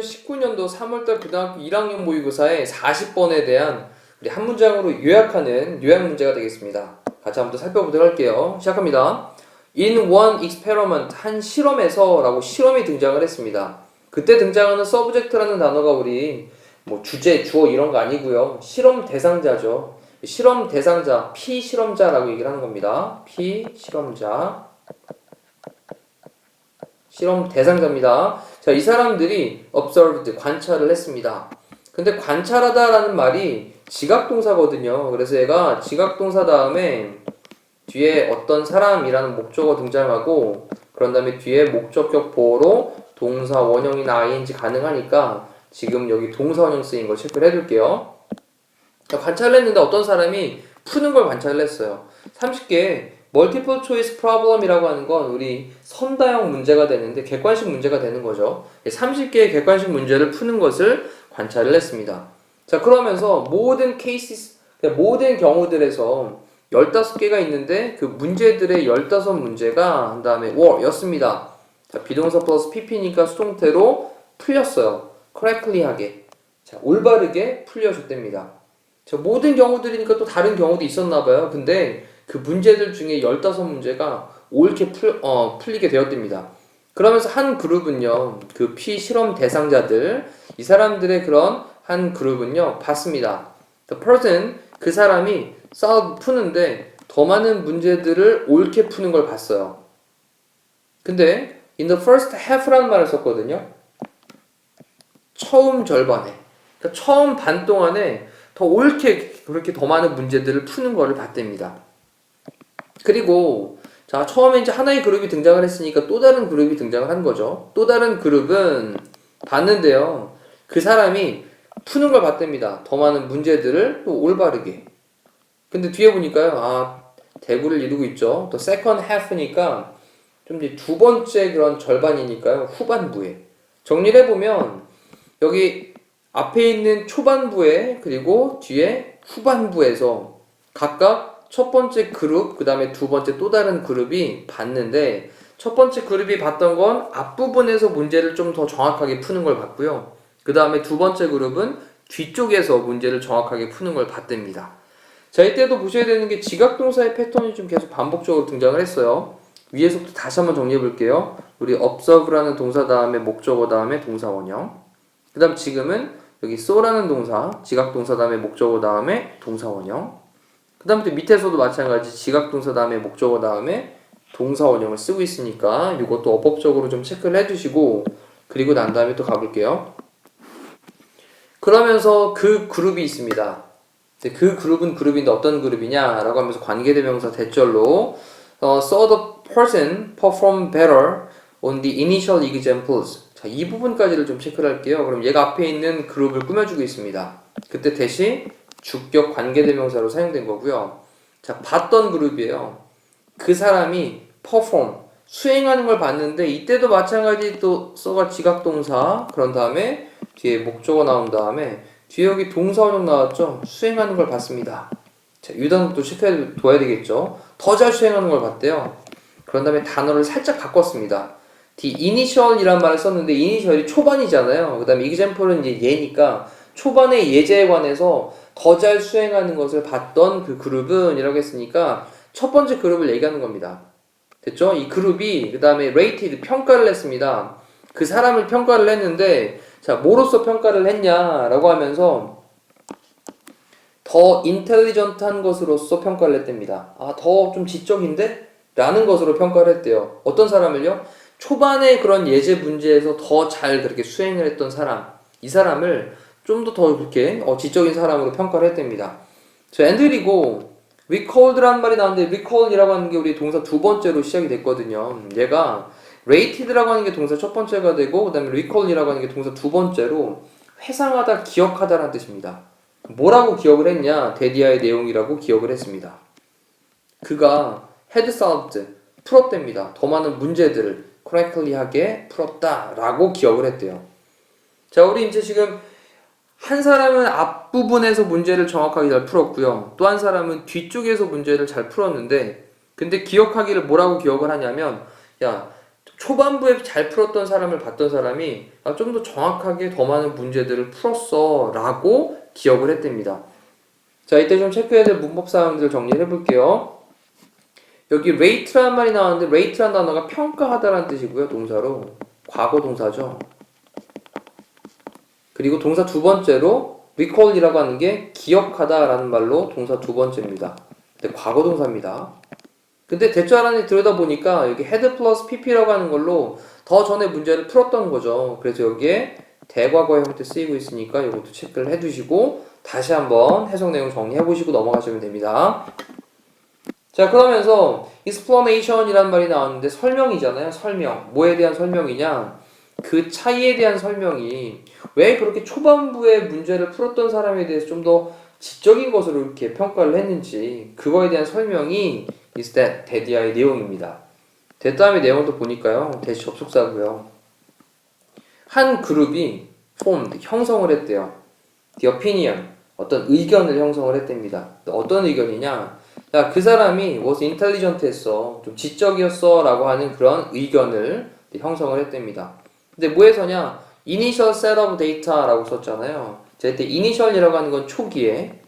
(19년도 3월달) 고등학교 1학년 모의고사의 40번에 대한 우리 한 문장으로 요약하는 요약 문제가 되겠습니다. 같이 한번 더 살펴보도록 할게요. 시작합니다. In one experiment 한 실험에서 라고 실험이 등장을 했습니다. 그때 등장하는 subject라는 단어가 우리 뭐 주제, 주어 이런 거 아니고요. 실험 대상자죠. 실험 대상자, 피실험자라고 얘기를 하는 겁니다. 피실험자. 실험 대상자입니다. 자, 이 사람들이 observed, 관찰을 했습니다. 근데 관찰하다라는 말이 지각동사거든요. 그래서 얘가 지각동사 다음에 뒤에 어떤 사람이라는 목적어 등장하고 그런 다음에 뒤에 목적격 보호로 동사 원형이나 ing 가능하니까 지금 여기 동사 원형 쓰인 거 체크를 해둘게요. 자, 관찰을 했는데 어떤 사람이 푸는 걸 관찰을 했어요. 30개 멀티플 초이스 프로블럼이라고 하는 건 우리 선다형 문제가 되는데 객관식 문제가 되는 거죠. 30개의 객관식 문제를 푸는 것을 관찰을 했습니다. 자, 그러면서 모든 케이스, 모든 경우들에서 15개가 있는데 그 문제들의 15문제가 한 다음에 were 였습니다. 자, 비동사 플러스 pp니까 수동태로 풀렸어요. correctly 하게. 자, 올바르게 풀려줬답니다. 자, 모든 경우들이니까 또 다른 경우도 있었나 봐요. 근데 그 문제들 중에 15문제가 옳게 풀, 어, 풀리게 되었답니다. 그러면서 한 그룹은요, 그 피실험 대상자들, 이 사람들의 그런 한 그룹은요, 봤습니다. The person, 그 사람이 solve 푸는데 더 많은 문제들을 옳게 푸는 걸 봤어요. 근데 in the first half라는 말을 썼거든요. 처음 절반에. 그러니까 처음 반 동안에 더 옳게 그렇게 더 많은 문제들을 푸는 거를 봤답니다. 그리고 자 처음에 이제 하나의 그룹이 등장을 했으니까 또 다른 그룹이 등장을 한 거죠. 또 다른 그룹은 봤는데요. 그 사람이 푸는 걸 봤답니다. 더 많은 문제들을 또 올바르게. 근데 뒤에 보니까요. 아 대구를 이루고 있죠. 또 second half니까 좀 이제 두 번째 그런 절반이니까요. 후반부에 정리를 해보면 여기 앞에 있는 초반부에 그리고 뒤에 후반부에서 각각 첫 번째 그룹, 그 다음에 두 번째 또 다른 그룹이 봤는데 첫 번째 그룹이 봤던 건 앞부분에서 문제를 좀 더 정확하게 푸는 걸 봤고요. 그 다음에 두 번째 그룹은 뒤쪽에서 문제를 정확하게 푸는 걸 봤답니다. 자, 이때도 보셔야 되는 게 지각동사의 패턴이 좀 계속 반복적으로 등장을 했어요. 위에서부터 다시 한번 정리해 볼게요. 우리 observe라는 동사 다음에 목적어 다음에 동사 원형. 그 다음 지금은 여기 so라는 동사, 지각 동사 다음에 목적어 다음에 동사 원형. 그 다음에 또 밑에서도 마찬가지 지각 동사 다음에 목적어 다음에 동사 원형을 쓰고 있으니까 이것도 어법적으로 좀 체크를 해주시고 그리고 난 다음에 또 가볼게요. 그러면서 그 그룹이 있습니다. 그 그룹은 그룹인데 어떤 그룹이냐라고 하면서 관계대명사 대절로 어, saw the person perform better on the initial examples. 자, 이 부분까지를 좀 체크를 할게요. 그럼 얘가 앞에 있는 그룹을 꾸며주고 있습니다. 그때 대신 주격 관계대명사로 사용된 거고요. 자, 봤던 그룹이에요. 그 사람이 perform, 수행하는 걸 봤는데 이때도 마찬가지 또 써가 지각동사 그런 다음에 뒤에 목적어 나온 다음에 뒤에 여기 동사원형 나왔죠? 수행하는 걸 봤습니다. 자, 이 단어도 체크해 둬야 되겠죠? 더 잘 수행하는 걸 봤대요. 그런 다음에 단어를 살짝 바꿨습니다. The initial이란 말을 썼는데 initial이 초반이잖아요. 그 다음에 example은 이제 예니까 초반의 예제에 관해서 더 잘 수행하는 것을 봤던 그 그룹은 이라고 했으니까 첫 번째 그룹을 얘기하는 겁니다. 됐죠? 이 그룹이 그 다음에 rated 평가를 했습니다. 그 사람을 평가를 했는데 자 뭐로서 평가를 했냐라고 하면서 더 인텔리전트한 것으로서 평가를 했답니다. 아 더 좀 지적인데? 라는 것으로 평가를 했대요. 어떤 사람을요? 초반에 그런 예제 문제에서 더 잘 그렇게 수행을 했던 사람 이 사람을 좀 더더 그렇게 어, 지적인 사람으로 평가를 했답니다. 저 앤드리고 recalled라는 말이 나왔는데 recall이라고 하는 게 우리 동사 두 번째로 시작이 됐거든요. 얘가 rated라고 하는 게 동사 첫 번째가 되고 그다음에 recall이라고 하는 게 동사 두 번째로 회상하다, 기억하다라는 뜻입니다. 뭐라고 기억을 했냐? 데디아의 내용이라고 기억을 했습니다. 그가 had solved 풀었답니다. 더 많은 문제들을 correctly 하게 풀었다라고 기억을 했대요. 자, 우리 이제 지금 한 사람은 앞부분에서 문제를 정확하게 잘 풀었고요. 또 한 사람은 뒤쪽에서 문제를 잘 풀었는데, 근데 기억하기를 뭐라고 기억을 하냐면, 야, 초반부에 잘 풀었던 사람을 봤던 사람이 아, 좀 더 정확하게 더 많은 문제들을 풀었어 라고 기억을 했답니다. 자, 이때 좀 체크해야 될 문법 사항들 정리를 해볼게요. 여기 rate라는 말이 나왔는데 rate라는 단어가 평가하다라는 뜻이고요. 동사로. 과거 동사죠. 그리고 동사 두 번째로 recall이라고 하는 게 기억하다라는 말로 동사 두 번째입니다. 근데 과거 동사입니다. 근데 대처 하나님 들여다보니까 여기 head plus pp라고 하는 걸로 더 전에 문제를 풀었던 거죠. 그래서 여기에 대과거 형태 쓰이고 있으니까 이것도 체크를 해두시고 다시 한번 해석 내용 정리해 보시고 넘어가시면 됩니다. 자 그러면서 explanation이라는 말이 나왔는데 설명이잖아요. 설명. 뭐에 대한 설명이냐? 그 차이에 대한 설명이 왜 그렇게 초반부에 문제를 풀었던 사람에 대해서 좀 더 지적인 것으로 이렇게 평가를 했는지 그거에 대한 설명이 is that 대디아의 내용입니다. 대다음의 내용을 또 보니까요. 대시 접속사고요. 한 그룹이 formed, 형성을 했대요. the opinion, 어떤 의견을 형성을 했답니다. 어떤 의견이냐? 야, 그 사람이 was intelligent 했어. 좀 지적이었어. 라고 하는 그런 의견을 형성을 했답니다. 근데 뭐에서냐? set of data라고 썼잖아요. 자, 이때 initial이라고 하는 건 초기에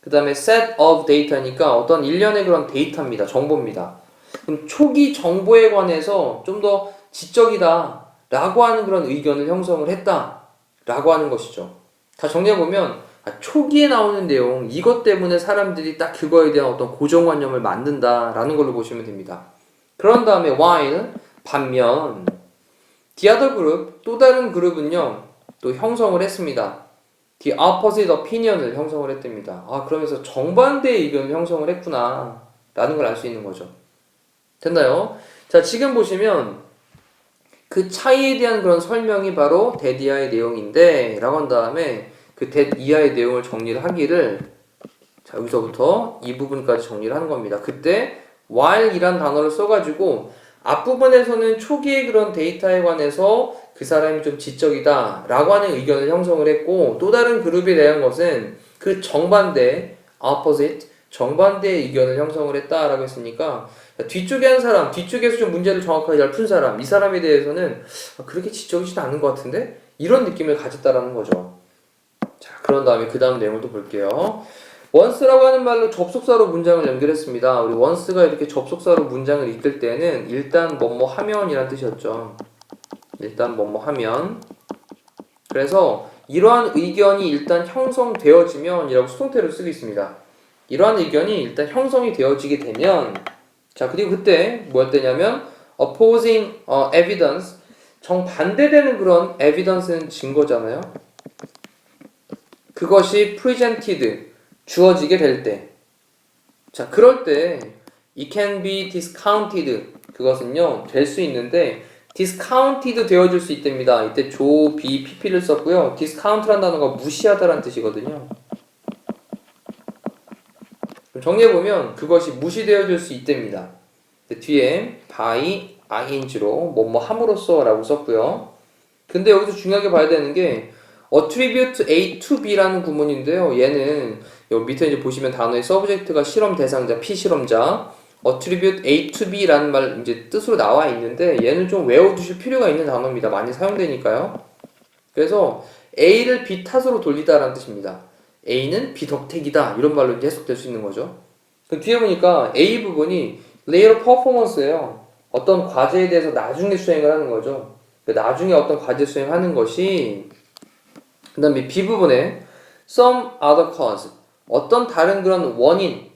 그 다음에 set of data니까 어떤 일련의 그런 데이터입니다. 정보입니다. 그럼 초기 정보에 관해서 좀 더 지적이다 라고 하는 그런 의견을 형성을 했다 라고 하는 것이죠. 다 정리해보면 아, 초기에 나오는 내용 이것 때문에 사람들이 딱 그거에 대한 어떤 고정관념을 만든다 라는 걸로 보시면 됩니다. 그런 다음에 while 반면 the other group 또 다른 그룹은요 또 형성을 했습니다. the opposite opinion을 형성을 했답니다. 아, 그러면서 정반대의 의견을 형성을 했구나. 라는 걸 알 수 있는 거죠. 됐나요? 자, 지금 보시면 그 차이에 대한 그런 설명이 바로 데디아의 내용인데, 라고 한 다음에 그 데이아의 내용을 정리를 하기를 자, 여기서부터 이 부분까지 정리를 하는 겁니다. 그때 while이란 단어를 써가지고 앞부분에서는 초기의 그런 데이터에 관해서 그 사람이 좀 지적이다 라고 하는 의견을 형성을 했고 또 다른 그룹에 대한 것은 그 정반대 opposite 정반대의 의견을 형성을 했다라고 했으니까 뒤쪽에 한 사람 뒤쪽에서 좀 문제를 정확하게 잘 푼 사람 이 사람에 대해서는 그렇게 지적이지도 않은 것 같은데 이런 느낌을 가졌다라는 거죠 자 그런 다음에 그 다음 내용을 또 볼게요 once라고 하는 말로 접속사로 문장을 연결했습니다 우리 once가 이렇게 접속사로 문장을 이끌 때는 일단 뭐뭐 하면이란 뜻이었죠 일단 뭐뭐 하면 그래서 이러한 의견이 일단 형성되어지면 이라고 수동태를 쓰고 있습니다. 이러한 의견이 일단 형성이 되어지게 되면 자 그리고 그때 뭐였대냐면 opposing 어, evidence 정반대되는 그런 evidence는 증거잖아요. 그것이 presented 주어지게 될 때. 자 그럴 때 it can be discounted 그것은요 될 수 있는데 discounted 되어질 수 있답니다. 이때 조, 비, pp를 썼고요. discount라는 단어가 무시하다라는 뜻이거든요. 정리해보면 그것이 무시되어질 수 있답니다. 뒤에 by ing로 뭐뭐 함으로써 라고 썼고요. 근데 여기서 중요하게 봐야 되는 게 attribute A to B라는 구문인데요. 얘는 여기 밑에 이제 보시면 단어의 subject가 실험 대상자, 피실험자 attribute A to B라는 말 이제 뜻으로 나와 있는데 얘는 좀 외워두실 필요가 있는 단어입니다. 많이 사용되니까요. 그래서 A를 B 탓으로 돌리다라는 뜻입니다. A는 B 덕택이다 이런 말로 이제 해석될 수 있는 거죠. 그 뒤에 보니까 A 부분이 later performance예요. 어떤 과제에 대해서 나중에 수행을 하는 거죠. 그 나중에 어떤 과제 수행하는 것이 그 다음에 B 부분에 some other cause 어떤 다른 그런 원인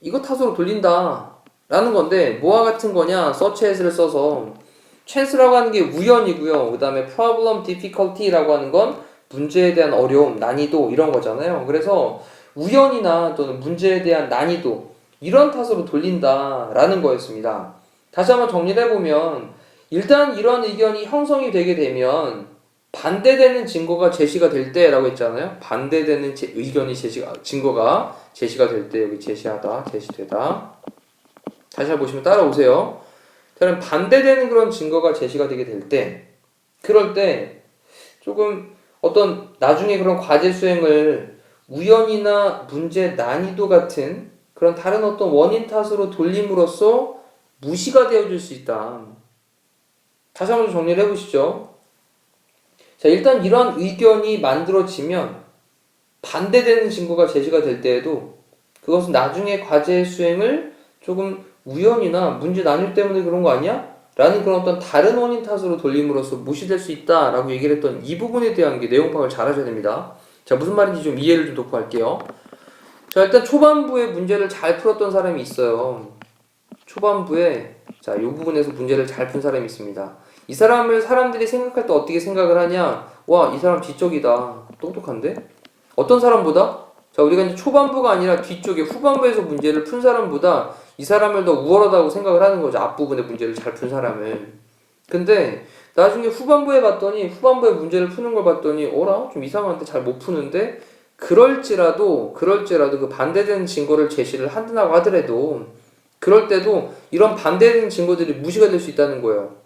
이거 탓으로 돌린다 라는 건데 뭐와 같은 거냐? search as를 써서 chance라고 하는 게 우연이고요. 그 다음에 problem difficulty라고 하는 건 문제에 대한 어려움 난이도 이런 거잖아요. 그래서 우연이나 또는 문제에 대한 난이도 이런 탓으로 돌린다 라는 거였습니다. 다시 한번 정리를 해보면 일단 이런 의견이 형성이 되게 되면 반대되는 증거가 제시가 될 때라고 했잖아요. 반대되는 제, 의견이 제시가 증거가 제시가 될 때 여기 제시하다, 제시되다. 다시 한번 보시면 따라오세요. 그럼 반대되는 그런 증거가 제시가 되게 될 때, 그럴 때 조금 어떤 나중에 그런 과제 수행을 우연이나 문제 난이도 같은 그런 다른 어떤 원인 탓으로 돌림으로써 무시가 되어질 수 있다. 다시 한번 정리를 해보시죠. 자, 일단 이러한 의견이 만들어지면 반대되는 증거가 제시가 될 때에도 그것은 나중에 과제 수행을 조금 우연이나 문제 난일 때문에 그런 거 아니야? 라는 그런 어떤 다른 원인 탓으로 돌림으로써 무시될 수 있다라고 얘기를 했던 이 부분에 대한 게 내용 파악을 잘 하셔야 됩니다. 자, 무슨 말인지 좀 이해를 좀 돕고 할게요. 자, 일단 초반부에 문제를 잘 풀었던 사람이 있어요. 초반부에 자, 이 부분에서 문제를 잘 푼 사람이 있습니다. 이 사람을 사람들이 생각할 때 어떻게 생각을 하냐? 와, 이 사람 지적이다. 똑똑한데? 어떤 사람보다? 자, 우리가 이제 초반부가 아니라 뒤쪽에 후반부에서 문제를 푼 사람보다 이 사람을 더 우월하다고 생각을 하는 거죠. 앞부분의 문제를 잘 푼 사람을. 근데 나중에 후반부에 봤더니 후반부에 문제를 푸는 걸 봤더니 어라? 좀 이상한데 잘 못 푸는데 그럴지라도 그럴지라도 그 반대되는 증거를 제시를 한다고 하더라도 그럴 때도 이런 반대되는 증거들이 무시가 될 수 있다는 거예요.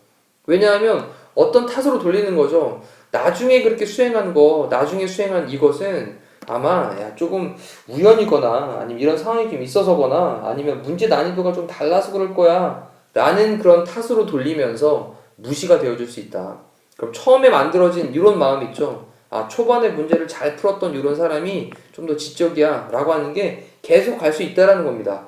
왜냐하면 어떤 탓으로 돌리는 거죠. 나중에 그렇게 수행한 거, 나중에 수행한 이것은 아마 야 조금 우연이거나 아니면 이런 상황이 좀 있어서거나 아니면 문제 난이도가 좀 달라서 그럴 거야 라는 그런 탓으로 돌리면서 무시가 되어줄 수 있다. 그럼 처음에 만들어진 이런 마음 있죠. 아 초반에 문제를 잘 풀었던 이런 사람이 좀 더 지적이야 라고 하는 게 계속 갈 수 있다라는 겁니다.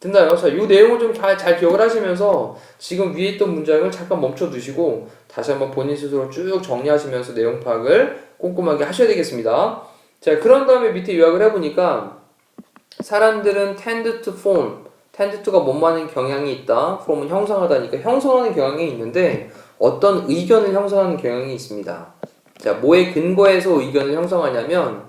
됐나요? 자, 이 내용을 좀 잘 잘 기억을 하시면서 지금 위에 있던 문장을 잠깐 멈춰 두시고 다시 한번 본인 스스로 쭉 정리하시면서 내용 파악을 꼼꼼하게 하셔야 되겠습니다. 자, 그런 다음에 밑에 요약을 해보니까 사람들은 tend to form, tend to가 뭐뭐하는 경향이 있다. form은 형성하다니까 형성하는 경향이 있는데 어떤 의견을 형성하는 경향이 있습니다. 자, 뭐에 근거해서 의견을 형성하냐면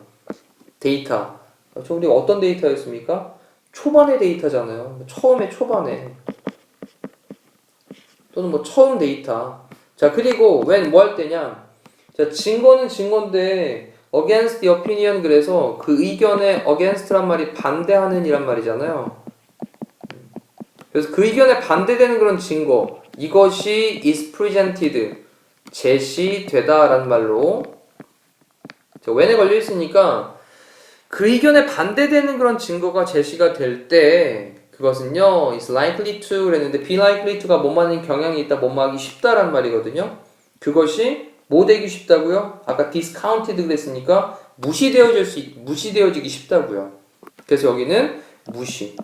데이터. 저 우리 어떤 데이터였습니까? 초반의 데이터잖아요. 처음에 초반에. 또는 뭐 처음 데이터. 자, 그리고 when 뭐 할 때냐? 자, 증거는 증거인데 against the opinion 그래서 그 의견에 against란 말이 반대하는 이란 말이잖아요. 그래서 그 의견에 반대되는 그런 증거 이것이 is presented 제시되다라는 말로 자, when에 걸려 있으니까 그 의견에 반대되는 그런 증거가 제시가 될 때 그것은요 is likely to 그랬는데 be likely to가 뭐뭐하는 경향이 있다 뭐뭐하기 쉽다라는 말이거든요. 그것이 뭐 되기 쉽다고요? 아까 discounted 그랬으니까 무시되어질 수 있- 무시되어지기 쉽다고요. 그래서 여기는 무시.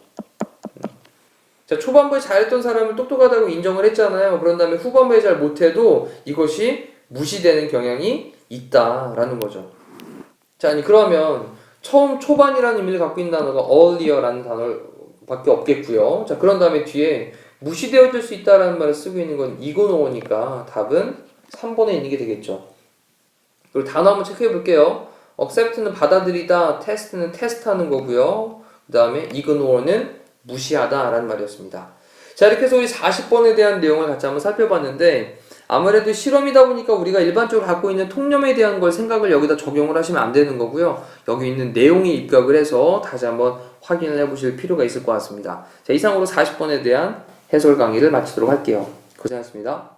자 초반부에 잘했던 사람을 똑똑하다고 인정을 했잖아요. 그런 다음에 후반부에 잘 못해도 이것이 무시되는 경향이 있다라는 거죠. 자 아니 그러면 처음 초반이라는 의미를 갖고 있는 단어가 earlier라는 단어밖에 없겠고요. 자 그런 다음에 뒤에 무시되어질 수 있다라는 말을 쓰고 있는 건 이고노니까 답은 3번에 있는 게 되겠죠. 그리고 단어 한번 체크해 볼게요. accept는 받아들이다, test는 테스트하는 거고요. 그 다음에 ignore는 무시하다라는 말이었습니다. 자 이렇게 해서 우리 40번에 대한 내용을 같이 한번 살펴봤는데 아무래도 실험이다 보니까 우리가 일반적으로 갖고 있는 통념에 대한 걸 생각을 여기다 적용을 하시면 안 되는 거고요. 여기 있는 내용에 입각을 해서 다시 한번 확인을 해보실 필요가 있을 것 같습니다. 자 이상으로 40번에 대한 해설 강의를 마치도록 할게요. 고생하셨습니다.